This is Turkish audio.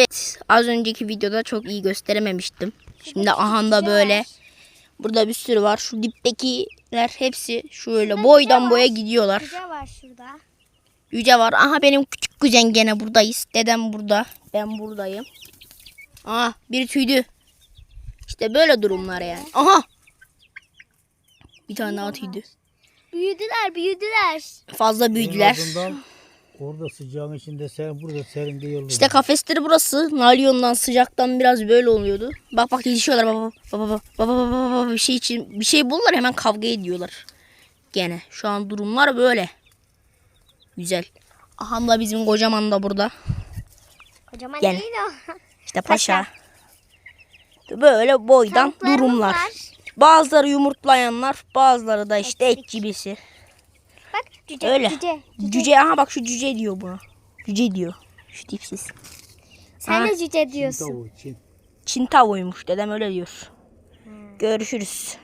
Evet az önceki videoda çok iyi gösterememiştim. Şimdi ahanda böyle. Burada bir sürü var. Şu diptekiler hepsi şöyle boydan boya gidiyorlar. Güzel var şurada. Yüce var. Aha benim küçük kuzen gene buradayız. Dedem burada. Ben buradayım. Aha biri tüydü. İşte böyle durumlar yani. Aha. Bir tane daha tüydü. Büyüdüler büyüdüler. Fazla büyüdüler. Orada sıcağın içinde sen burada serinde yolda. İşte kafesleri burası. Nalyondan sıcaktan biraz böyle oluyordu. Bak bak yetişiyorlar baba baba baba baba baba baba bir şey için bir şey bulurlar hemen kavga ediyorlar. Gene şu an durumlar böyle. Güzel. Aham da bizim kocaman da burada. Kocaman Gene. değil o. İşte paşa. Böyle boydan Tavuklarımız durumlar. var. Bazıları yumurtlayanlar, bazıları da işte et gibisi. Bak cüce. Öyle. Cüce. Cüce aha bak şu cüce diyor buna. Cüce diyor. Şu tipsiz. Sen Ha. de cüce diyorsun. Tavuğu için. Çin tavuğuymuş dedem öyle diyor. Görüşürüz.